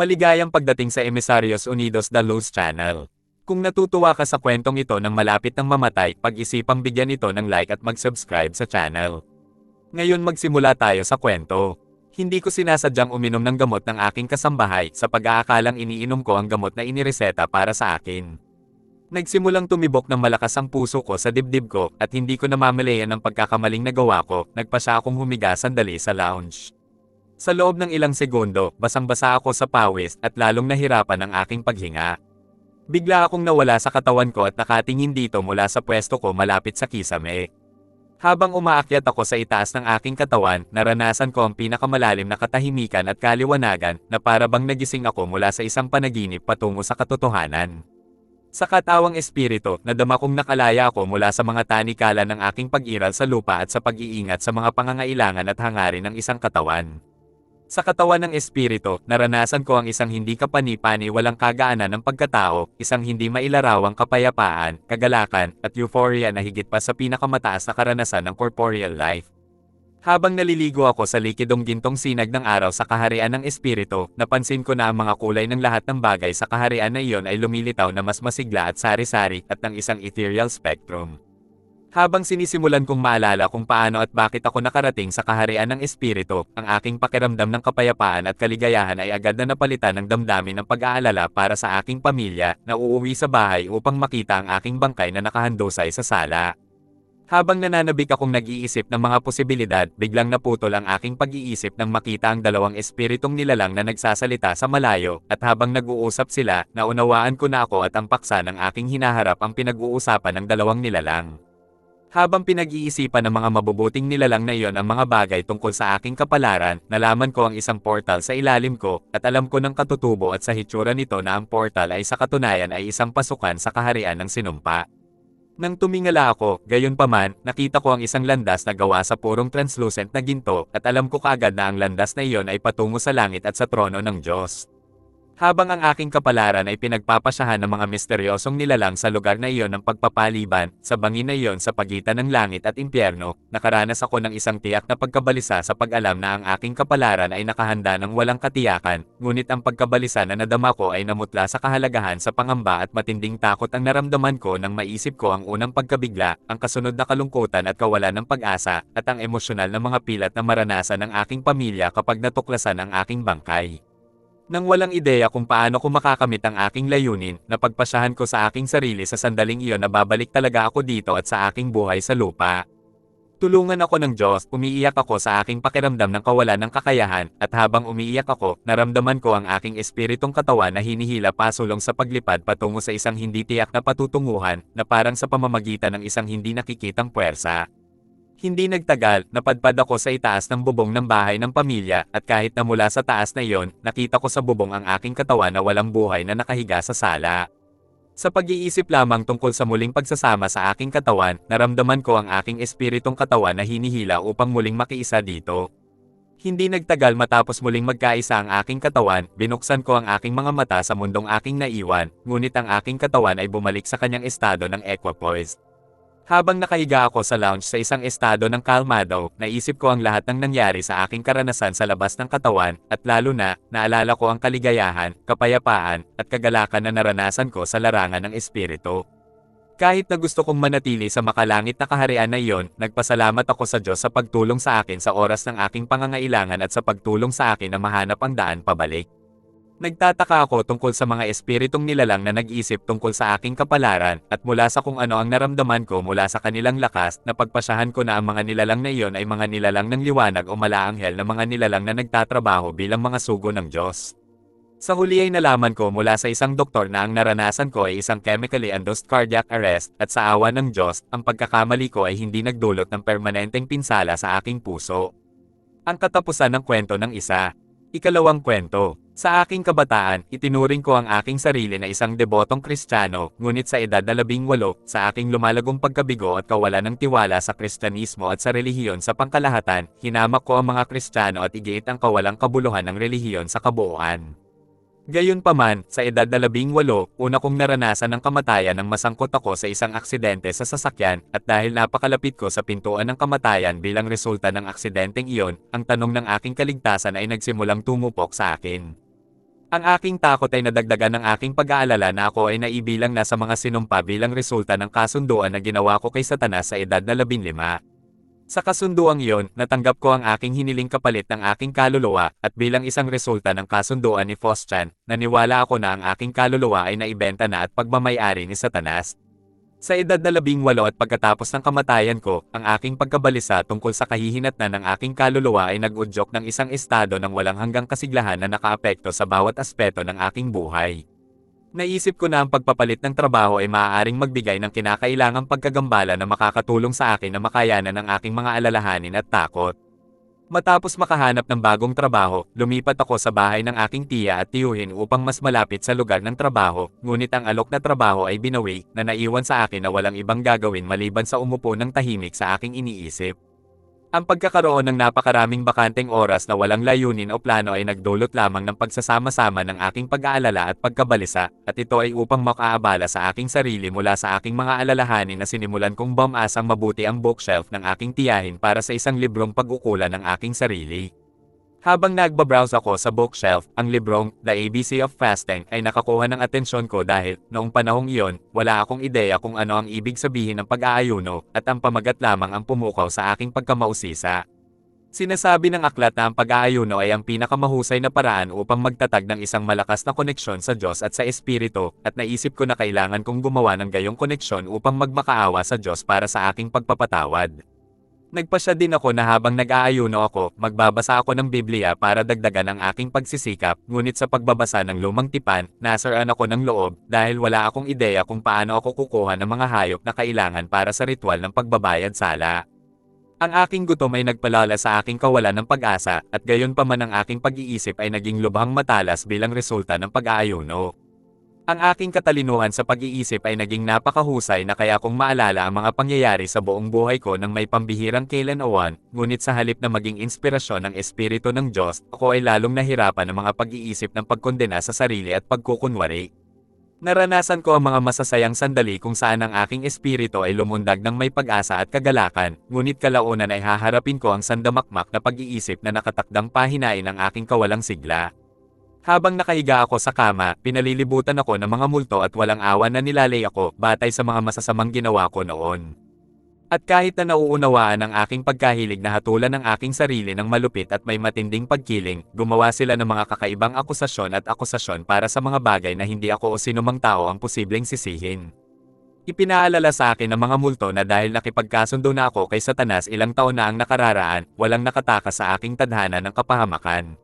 Maligayang pagdating sa Emisarios Unidos da Luz Channel. Kung natutuwa ka sa kwentong ito ng malapit ng mamatay, pag-isipang bigyan ito ng like at mag-subscribe sa channel. Ngayon magsimula tayo sa kwento. Hindi ko sinasadyang uminom ng gamot ng aking kasambahay sa pag-aakalang iniinom ko ang gamot na inireseta para sa akin. Nagsimulang tumibok ng malakas ang puso ko sa dibdib ko at hindi ko namamalayan ang pagkakamaling nagawa ko, nagpa akong humiga sandali sa lounge. Sa loob ng ilang segundo, basang-basa ako sa pawis at lalong nahirapan ang aking paghinga. Bigla akong nawala sa katawan ko at nakatingin dito mula sa pwesto ko malapit sa kisame. Habang umaakyat ako sa itaas ng aking katawan, naranasan ko ang pinakamalalim na katahimikan at kaliwanagan na para bang nagising ako mula sa isang panaginip patungo sa katotohanan. Sa katawang espiritu, nadama kong nakalaya ako mula sa mga tanikala ng aking pag-iral sa lupa at sa pag-iingat sa mga pangangailangan at hangarin ng isang katawan. Sa katawan ng espiritu, naranasan ko ang isang hindi kapani-pani walang kagaanan ng pagkatao, isang hindi mailarawang kapayapaan, kagalakan, at euphoria na higit pa sa pinakamataas na karanasan ng corporeal life. Habang naliligo ako sa likidong gintong sinag ng araw sa kaharian ng espiritu, napansin ko na ang mga kulay ng lahat ng bagay sa kaharian na iyon ay lumilitaw na mas masigla at sari-sari at ng isang ethereal spectrum. Habang sinisimulan kong maalala kung paano at bakit ako nakarating sa kaharian ng espiritu, ang aking pakiramdam ng kapayapaan at kaligayahan ay agad na napalitan ng damdamin ng pag-aalala para sa aking pamilya na uuwi sa bahay upang makita ang aking bangkay na nakahandosay sa sala. Habang nananabik akong nag-iisip ng mga posibilidad, biglang naputol ang aking pag-iisip nang makita ang dalawang espiritong nilalang na nagsasalita sa malayo, at habang nag-uusap sila, naunawaan ko na ako at ang paksa ng aking hinaharap ang pinag-uusapan ng dalawang nilalang. Habang pinag-iisipan ng mga mabubuting nilalang na iyon ang mga bagay tungkol sa aking kapalaran, nalaman ko ang isang portal sa ilalim ko, at alam ko ng katutubo at sa hitsura nito na ang portal ay sa katunayan ay isang pasukan sa kaharian ng sinumpa. Nang tumingala ako, gayon paman, nakita ko ang isang landas na gawa sa purong translucent na ginto, at alam ko kaagad na ang landas na iyon ay patungo sa langit at sa trono ng Diyos. Habang ang aking kapalaran ay pinagpapasyahan ng mga misteryosong nilalang sa lugar na iyon ng pagpapaliban, sa bangin na iyon sa pagitan ng langit at impyerno, nakaranas ako ng isang tiyak na pagkabalisa sa pag-alam na ang aking kapalaran ay nakahanda ng walang katiyakan, ngunit ang pagkabalisa na nadama ko ay namutla sa kahalagahan sa pangamba at matinding takot ang naramdaman ko nang maisip ko ang unang pagkabigla, ang kasunod na kalungkutan at kawalan ng pag-asa, at ang emosyonal na mga pilat na maranasan ng aking pamilya kapag natuklasan ang aking bangkay. Nang walang ideya kung paano ko makakamit ang aking layunin, napagpasyahan ko sa aking sarili sa sandaling iyon na babalik talaga ako dito at sa aking buhay sa lupa. Tulungan ako ng Diyos, umiiyak ako sa aking pakiramdam ng kawalan ng kakayahan, at habang umiiyak ako, naramdaman ko ang aking espiritong katawan na hinihila pasulong sa paglipad patungo sa isang hindi tiyak na patutunguhan, na parang sa pamamagitan ng isang hindi nakikitang puwersa. Hindi nagtagal, napadpad ako sa itaas ng bubong ng bahay ng pamilya, at kahit na mula sa taas na iyon, nakita ko sa bubong ang aking katawan na walang buhay na nakahiga sa sala. Sa pag-iisip lamang tungkol sa muling pagsasama sa aking katawan, naramdaman ko ang aking espiritong katawan na hinihila upang muling makiisa dito. Hindi nagtagal matapos muling magkaisa ang aking katawan, binuksan ko ang aking mga mata sa mundong aking naiwan, ngunit ang aking katawan ay bumalik sa kanyang estado ng equipoise. Habang nakahiga ako sa lounge sa isang estado ng kalmado, naisip ko ang lahat ng nangyari sa aking karanasan sa labas ng katawan, at lalo na, naalala ko ang kaligayahan, kapayapaan, at kagalakan na naranasan ko sa larangan ng espiritu. Kahit na gusto kong manatili sa makalangit na kaharian na iyon, nagpasalamat ako sa Diyos sa pagtulong sa akin sa oras ng aking pangangailangan at sa pagtulong sa akin na mahanap ang daan pabalik. Nagtataka ako tungkol sa mga espiritong nilalang na nag-isip tungkol sa aking kapalaran, at mula sa kung ano ang naramdaman ko mula sa kanilang lakas, napagpasyahan ko na ang mga nilalang na iyon ay mga nilalang ng liwanag o malaanghel na mga nilalang na nagtatrabaho bilang mga sugo ng Diyos. Sa huli ay nalaman ko mula sa isang doktor na ang naranasan ko ay isang chemically induced cardiac arrest, at sa awa ng Diyos, ang pagkakamali ko ay hindi nagdulot ng permanenteng pinsala sa aking puso. Ang katapusan ng kwento ng isa. Ikalawang kwento. Sa aking kabataan, itinuring ko ang aking sarili na isang debotong kristyano, ngunit sa edad na labing walo, sa aking lumalagong pagkabigo at kawalan ng tiwala sa kristyanismo at sa relihiyon sa pangkalahatan, hinamak ko ang mga kristyano at igiit ang kawalang kabuluhan ng relihiyon sa kabuuan. Gayunpaman, sa edad na labing walo, una kong naranasan ang kamatayan nang masangkot ako sa isang aksidente sa sasakyan, at dahil napakalapit ko sa pintuan ng kamatayan bilang resulta ng aksidenteng iyon, ang tanong ng aking kaligtasan ay nagsimulang tumupok sa akin. Ang aking takot ay nadagdagan ng aking pag-aalala na ako ay naibilang na sa mga sinumpa bilang resulta ng kasunduan na ginawa ko kay Satanas sa edad na 15. Sa kasunduang iyon, natanggap ko ang aking hiniling kapalit ng aking kaluluwa, at bilang isang resulta ng kasunduan ni Foschan, naniwala ako na ang aking kaluluwa ay naibenta na at pagmamayari ni Satanas. Sa edad na labing walo at pagkatapos ng kamatayan ko, ang aking pagkabalisa tungkol sa kahihinatnan ng aking kaluluwa ay nag-udyok ng isang estado ng walang hanggang kasiglahan na nakaapekto sa bawat aspeto ng aking buhay. Naisip ko na ang pagpapalit ng trabaho ay maaaring magbigay ng kinakailangang pagkagambala na makakatulong sa akin na makayanan ang aking mga alalahanin at takot. Matapos makahanap ng bagong trabaho, lumipat ako sa bahay ng aking tiya at tiyuhin upang mas malapit sa lugar ng trabaho, ngunit ang alok na trabaho ay binawi na naiwan sa akin na walang ibang gagawin maliban sa umupo ng tahimik sa aking iniisip. Ang pagkakaroon ng napakaraming bakanteng oras na walang layunin o plano ay nagdulot lamang ng pagsasama-sama ng aking pag-aalala at pagkabalisa, at ito ay upang makaabala sa aking sarili mula sa aking mga alalahanin na sinimulan kong bumasang mabuti ang bookshelf ng aking tiyahin para sa isang librong pag-ukulan ng aking sarili. Habang nagbabrowse ako sa bookshelf, ang librong The ABC of Fasting ay nakakuha ng atensyon ko dahil, noong panahong iyon, wala akong ideya kung ano ang ibig sabihin ng pag-aayuno, at ang pamagat lamang ang pumukaw sa aking pagkamausisa. Sinasabi ng aklat na ang pag-aayuno ay ang pinakamahusay na paraan upang magtatag ng isang malakas na koneksyon sa Diyos at sa Espiritu, at naisip ko na kailangan kong gumawa ng gayong koneksyon upang magmakaawa sa Diyos para sa aking pagpapatawad. Nagpasya din ako na habang nag-aayuno ako, magbabasa ako ng Biblia para dagdagan ang aking pagsisikap, ngunit sa pagbabasa ng lumang tipan, nasaraan ako ng loob, dahil wala akong ideya kung paano ako kukuha ng mga hayop na kailangan para sa ritual ng pagbabayad sala. Ang aking gutom ay nagpalala sa aking kawalan ng pag-asa, at gayon pa man ang aking pag-iisip ay naging lubhang matalas bilang resulta ng pag-aayuno. Ang aking katalinuhan sa pag-iisip ay naging napakahusay na kaya kong maalala ang mga pangyayari sa buong buhay ko nang may pambihirang kailan awan, ngunit sa halip na maging inspirasyon ng Espiritu ng Diyos, ako ay lalong nahirapan ng mga pag-iisip ng pagkondena sa sarili at pagkukunwari. Naranasan ko ang mga masasayang sandali kung saan ang aking espiritu ay lumundag ng may pag-asa at kagalakan, ngunit kalaunan ay haharapin ko ang sandamakmak na pag-iisip na nakatakdang pahinain ang aking kawalang sigla. Habang nakahiga ako sa kama, pinalilibutan ako ng mga multo at walang awa na nilalay ako batay sa mga masasamang ginawa ko noon. At kahit na nauunawaan ang aking pagkahilig na hatulan ng aking sarili ng malupit at may matinding pagkiling, gumawa sila ng mga kakaibang akusasyon at akusasyon para sa mga bagay na hindi ako o sinumang tao ang posibleng sisihin. Ipinaalala sa akin ng mga multo na dahil nakipagkasundo na ako kay Satanas ilang taon na ang nakararaan, walang nakatakas sa aking tadhana ng kapahamakan.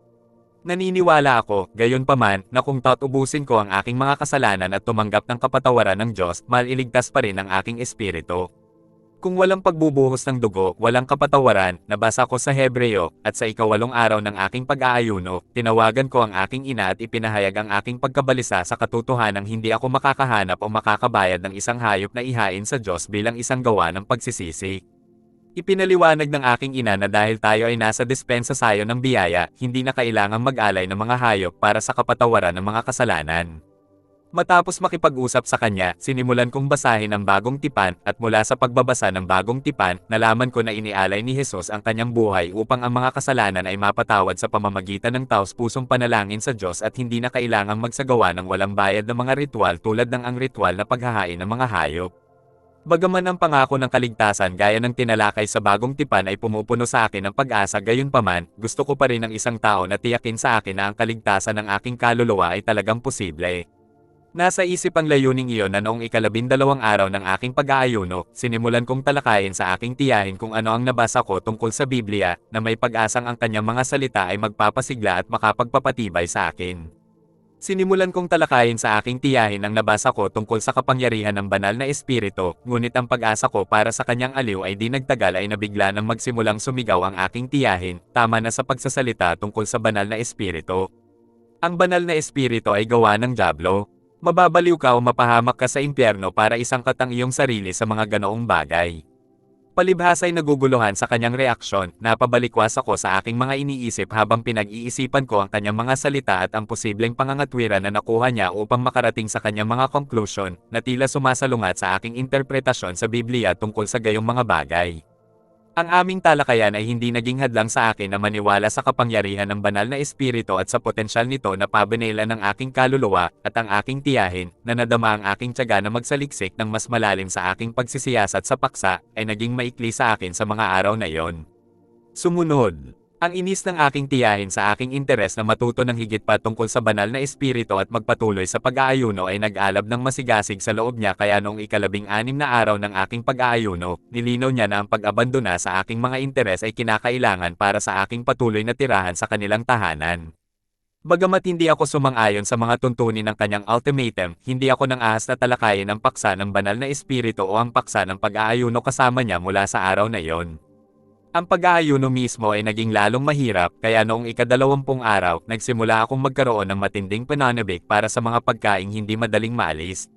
Naniniwala ako, gayon paman, na kung taot ubusin ko ang aking mga kasalanan at tumanggap ng kapatawaran ng Diyos, maliligtas pa rin ang aking espiritu. Kung walang pagbubuhos ng dugo, walang kapatawaran, nabasa ko sa Hebreo, at sa ikawalong araw ng aking pag-aayuno, tinawagan ko ang aking ina at ipinahayag ang aking pagkabalisa sa katotohanang hindi ako makakahanap o makakabayad ng isang hayop na ihain sa Diyos bilang isang gawa ng pagsisisi. Ipinaliwanag ng aking ina na dahil tayo ay nasa dispensa sayo ng biyaya, hindi na kailangang mag-alay ng mga hayop para sa kapatawaran ng mga kasalanan. Matapos makipag-usap sa kanya, sinimulan kong basahin ang bagong tipan, at mula sa pagbabasa ng bagong tipan, nalaman ko na inialay ni Jesus ang kanyang buhay upang ang mga kasalanan ay mapatawad sa pamamagitan ng taos pusong panalangin sa Diyos at hindi na kailangang magsagawa ng walang bayad ng mga ritual tulad ng ang ritual na paghahain ng mga hayop. Bagaman ang pangako ng kaligtasan gaya ng tinalakay sa bagong tipan ay pumupuno sa akin ng pag-asa gayon paman, gusto ko pa rin ng isang tao na tiyakin sa akin na ang kaligtasan ng aking kaluluwa ay talagang posible. Nasa isip ang layuning iyon na noong ikalabindalawang araw ng aking pag-aayuno, sinimulan kong talakayin sa aking tiyahin kung ano ang nabasa ko tungkol sa Biblia, na may pag-asang ang kanyang mga salita ay magpapasigla at makapagpapatibay sa akin. Sinimulan kong talakayin sa aking tiyahin ang nabasa ko tungkol sa kapangyarihan ng banal na espiritu, ngunit ang pag-asa ko para sa kanyang aliw ay di nagtagal ay nabigla nang magsimulang sumigaw ang aking tiyahin, tama na sa pagsasalita tungkol sa banal na espiritu. Ang banal na espiritu ay gawa ng Diablo. Mababaliw ka o mapahamak ka sa impyerno para isang katang iyong sarili sa mga ganoong bagay. Palibhas ay naguguluhan sa kanyang reaksyon, napabalikwas ako sa aking mga iniisip habang pinag-iisipan ko ang kanyang mga salita at ang posibleng pangangatwiran na nakuha niya upang makarating sa kanyang mga conclusion, na tila sumasalungat sa aking interpretasyon sa Biblia tungkol sa gayong mga bagay. Ang aming talakayan ay hindi naging hadlang sa akin na maniwala sa kapangyarihan ng banal na espiritu at sa potensyal nito na pabanila ng aking kaluluwa at ang aking tiyahin na nadama ang aking tiyaga na magsaliksik ng mas malalim sa aking pagsisiyasat sa paksa ay naging maikli sa akin sa mga araw na yon. Sumunod. Ang inis ng aking tiyahin sa aking interes na matuto ng higit pa tungkol sa banal na espiritu at magpatuloy sa pag-aayuno ay nag-alab ng masigasig sa loob niya kaya noong ikalabing anim na araw ng aking pag-aayuno, nilinaw niya na ang pag-abandona sa aking mga interes ay kinakailangan para sa aking patuloy na tirahan sa kanilang tahanan. Bagamat hindi ako sumang-ayon sa mga tuntunin ng kanyang ultimatum, hindi ako nang ahas na talakayin ang paksa ng banal na espiritu o ang paksa ng pag-aayuno kasama niya mula sa araw na iyon. Ang pag-aayuno mismo ay naging lalong mahirap kaya noong ikadalawampung araw, nagsimula akong magkaroon ng matinding pananabik para sa mga pagkaing hindi madaling maalis.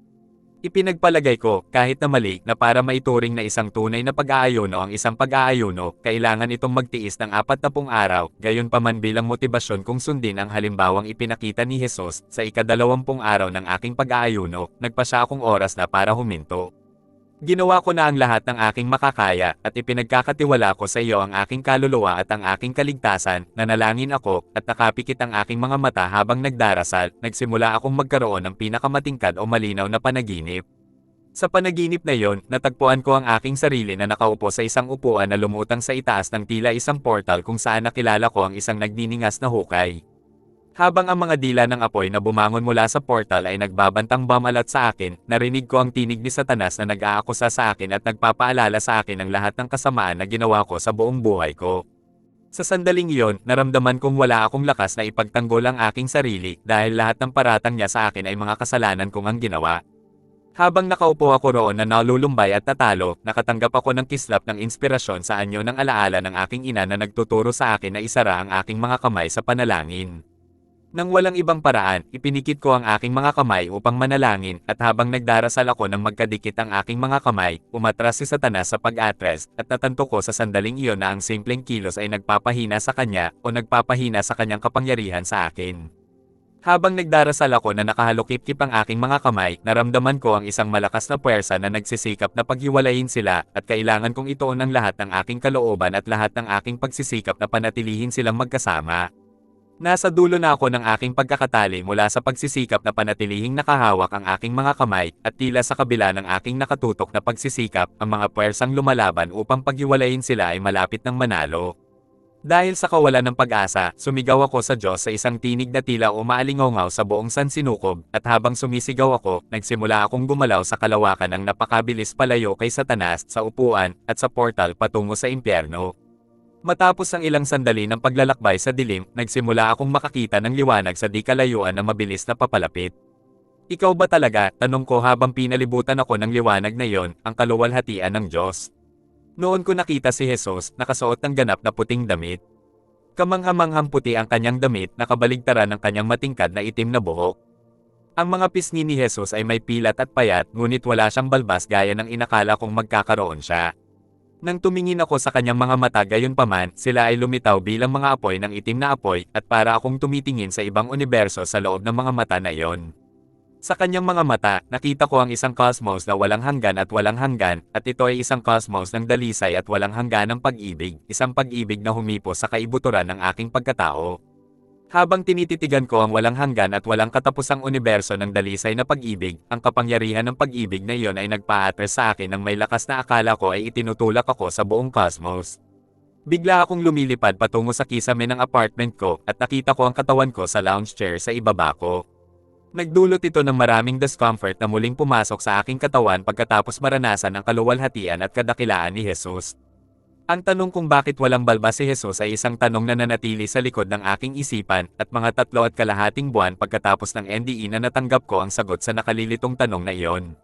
Ipinagpalagay ko, kahit na mali, na para maituring na isang tunay na pag-aayuno ang isang pag-aayuno, kailangan itong magtiis ng apat na pung araw, gayon pa man bilang motibasyon kung sundin ang halimbawang ipinakita ni Jesus sa ikadalawampung araw ng aking pag-aayuno, nagpa akong oras na para huminto. Ginawa ko na ang lahat ng aking makakaya at ipinagkakatiwala ko sa iyo ang aking kaluluwa at ang aking kaligtasan, nanalangin ako at nakapikit ang aking mga mata habang nagdarasal, nagsimula akong magkaroon ng pinakamatingkad o malinaw na panaginip. Sa panaginip na yon, natagpuan ko ang aking sarili na nakaupo sa isang upuan na lumutang sa itaas ng tila isang portal kung saan nakilala ko ang isang nagniningas na hukay. Habang ang mga dila ng apoy na bumangon mula sa portal ay nagbabantang bamalat sa akin, narinig ko ang tinig ni Satanas na nag-aakusa sa akin at nagpapaalala sa akin ng lahat ng kasamaan na ginawa ko sa buong buhay ko. Sa sandaling iyon, naramdaman kong wala akong lakas na ipagtanggol ang aking sarili dahil lahat ng paratang niya sa akin ay mga kasalanan kong ang ginawa. Habang nakaupo ako roon na nalulumbay at tatalo, nakatanggap ako ng kislap ng inspirasyon sa anyo ng alaala ng aking ina na nagtuturo sa akin na isara ang aking mga kamay sa panalangin. Nang walang ibang paraan, ipinikit ko ang aking mga kamay upang manalangin at habang nagdarasal ako ng magkadikit ang aking mga kamay, umatras si Satanas sa pag-atres at natanto ko sa sandaling iyon na ang simpleng kilos ay nagpapahina sa kanya o nagpapahina sa kanyang kapangyarihan sa akin. Habang nagdarasal ako na nakahalukip-kip ang aking mga kamay, naramdaman ko ang isang malakas na puwersa na nagsisikap na paghiwalayin sila at kailangan kong ituon ang lahat ng aking kalooban at lahat ng aking pagsisikap na panatilihin silang magkasama. Nasa dulo na ako ng aking pagkakatali mula sa pagsisikap na panatilihing nakahawak ang aking mga kamay at tila sa kabila ng aking nakatutok na pagsisikap ang mga puwersang lumalaban upang paghiwalayin sila ay malapit ng manalo. Dahil sa kawalan ng pag-asa, sumigaw ako sa Diyos sa isang tinig na tila umaalingaw sa buong sansinukob, at habang sumisigaw ako, nagsimula akong gumalaw sa kalawakan ng napakabilis palayo kay Satanas sa upuan at sa portal patungo sa impyerno. Matapos ang ilang sandali ng paglalakbay sa dilim, nagsimula akong makakita ng liwanag sa di kalayuan na mabilis na papalapit. Ikaw ba talaga, tanong ko habang pinalibutan ako ng liwanag na yon, ang kaluwalhatian ng Diyos. Noon ko nakita si Jesus, nakasuot ng ganap na puting damit. Kamanghamanghang puti ang kanyang damit, nakabaligtaran ng kanyang matingkad na itim na buhok. Ang mga pisngi ni Jesus ay may pilat at payat, ngunit wala siyang balbas gaya ng inakala kong magkakaroon siya. Nang tumingin ako sa kanyang mga mata gayon paman, sila ay lumitaw bilang mga apoy ng itim na apoy, at para akong tumitingin sa ibang universo sa loob ng mga mata na iyon. Sa kanyang mga mata, nakita ko ang isang cosmos na walang hanggan at walang hanggan, at ito ay isang cosmos ng dalisay at walang hanggan ng pag-ibig, isang pag-ibig na humipo sa kaibuturan ng aking pagkatao. Habang tinititigan ko ang walang hanggan at walang katapusang universo ng dalisay na pag-ibig, ang kapangyarihan ng pag-ibig na iyon ay nagpa-atres sa akin ng may lakas na akala ko ay itinutulak ako sa buong cosmos. Bigla akong lumilipad patungo sa kisame ng apartment ko at nakita ko ang katawan ko sa lounge chair sa ibaba ko. Nagdulot ito ng maraming discomfort na muling pumasok sa aking katawan pagkatapos maranasan ang kaluwalhatian at kadakilaan ni Jesus. Ang tanong kung bakit walang balbas si Jesus ay isang tanong na nanatili sa likod ng aking isipan, at mga tatlo at kalahating buwan pagkatapos ng NDE na natanggap ko ang sagot sa nakalilitong tanong na iyon.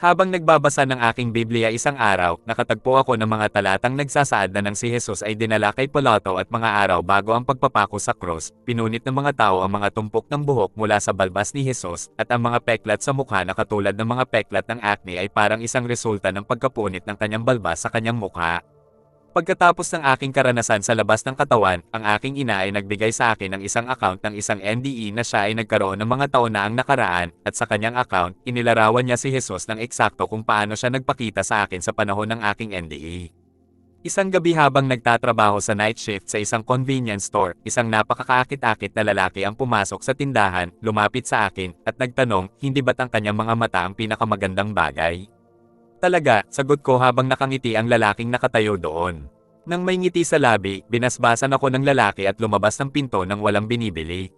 Habang nagbabasa ng aking Biblia isang araw, nakatagpo ako ng mga talatang nagsasaad na ng si Jesus ay dinala kay Pilato at mga araw bago ang pagpapako sa krus, pinunit ng mga tao ang mga tumpok ng buhok mula sa balbas ni Jesus, at ang mga peklat sa mukha na katulad ng mga peklat ng acne ay parang isang resulta ng pagkapunit ng kanyang balbas sa kanyang mukha. Pagkatapos ng aking karanasan sa labas ng katawan, ang aking ina ay nagbigay sa akin ng isang account ng isang NDE na siya ay nagkaroon ng mga taon na ang nakaraan, at sa kanyang account, inilarawan niya si Jesus ng eksakto kung paano siya nagpakita sa akin sa panahon ng aking NDE. Isang gabi habang nagtatrabaho sa night shift sa isang convenience store, isang napakakaakit-akit na lalaki ang pumasok sa tindahan, lumapit sa akin, at nagtanong, hindi ba't ang kanyang mga mata ang pinakamagandang bagay? Talaga, sagot ko habang nakangiti ang lalaking nakatayo doon. Nang may ngiti sa labi, binasbasan ako ng lalaki at lumabas ng pinto nang walang binibili.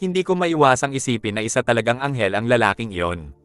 Hindi ko maiwasang isipin na isa talagang anghel ang lalaking iyon.